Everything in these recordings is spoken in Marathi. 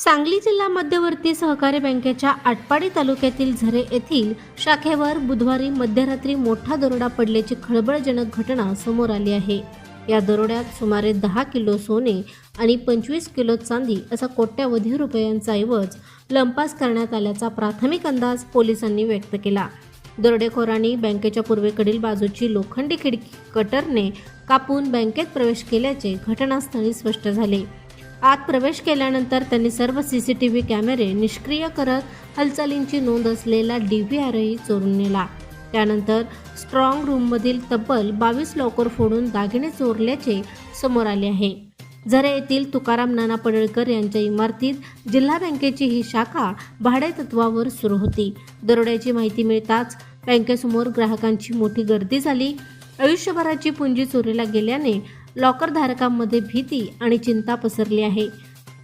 सांगली जिल्हा मध्यवर्ती सहकारी बँकेच्या आटपाडी तालुक्यातील झरे येथील शाखेवर बुधवारी मध्यरात्री मोठा दरोडा पडल्याची खळबळजनक घटना समोर आली आहे. या दरोड्यात सुमारे दहा किलो सोने आणि पंचवीस किलो चांदी असा कोट्यावधी रुपयांचा ऐवज लंपास करण्यात आल्याचा प्राथमिक अंदाज पोलिसांनी व्यक्त केला. दरोडेखोरांनी बँकेच्या पूर्वेकडील बाजूची लोखंडी खिडकी कटरने कापून बँकेत प्रवेश केल्याचे घटनास्थळी स्पष्ट झाले. आत प्रवेश केल्यानंतर त्यांनी सर्व सी सी टी व्ही कॅमेरे निष्क्रिय करत हालचालींची नोंद असलेला डी व्ही आरही चोरून नेला. त्यानंतर स्ट्रॉंग रूममधील तब्बल बावीस लॉकर फोडून दागिने चोरल्याचे समोर आले आहे. झरे येथील तुकाराम नाना पडळकर यांच्या इमारतीत जिल्हा बँकेची ही शाखा भाडेतत्वावर सुरू होती. दरोड्याची माहिती मिळताच बँकेसमोर ग्राहकांची मोठी गर्दी झाली. आयुष्यभराची पुंजी चोरीला गेल्याने लॉकर धारकांमध्ये भीती आणि चिंता पसरली आहे.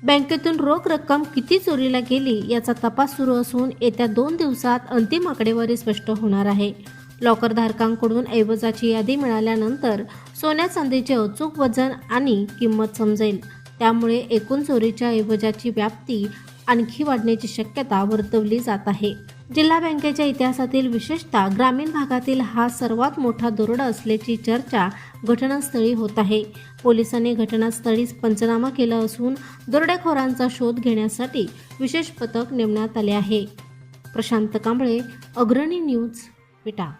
बँकेतून रोख रक्कम किती चोरीला गेली याचा तपास सुरू असून येत्या दोन दिवसात अंतिम आकडेवारी स्पष्ट होणार आहे. लॉकर धारकांकडून ऐवजाची यादी मिळाल्यानंतर सोन्या चांदीचे अचूक वजन आणि किंमत समजेल. त्यामुळे एकूण चोरीच्या ऐवजाची व्याप्ती आणखी वाढण्याची शक्यता वर्तवली जात आहे. जिल्हा बँकेच्या इतिहासातील विशेषतः ग्रामीण भागातील हा सर्वात मोठा दरोडा असल्याची चर्चा घटनास्थळी होत आहे. पोलिसांनी घटनास्थळीच पंचनामा केला असून दरोडेखोरांचा शोध घेण्यासाठी विशेष पथक नेमण्यात आले आहे. प्रशांत कांबळे अग्रणी न्यूज विटा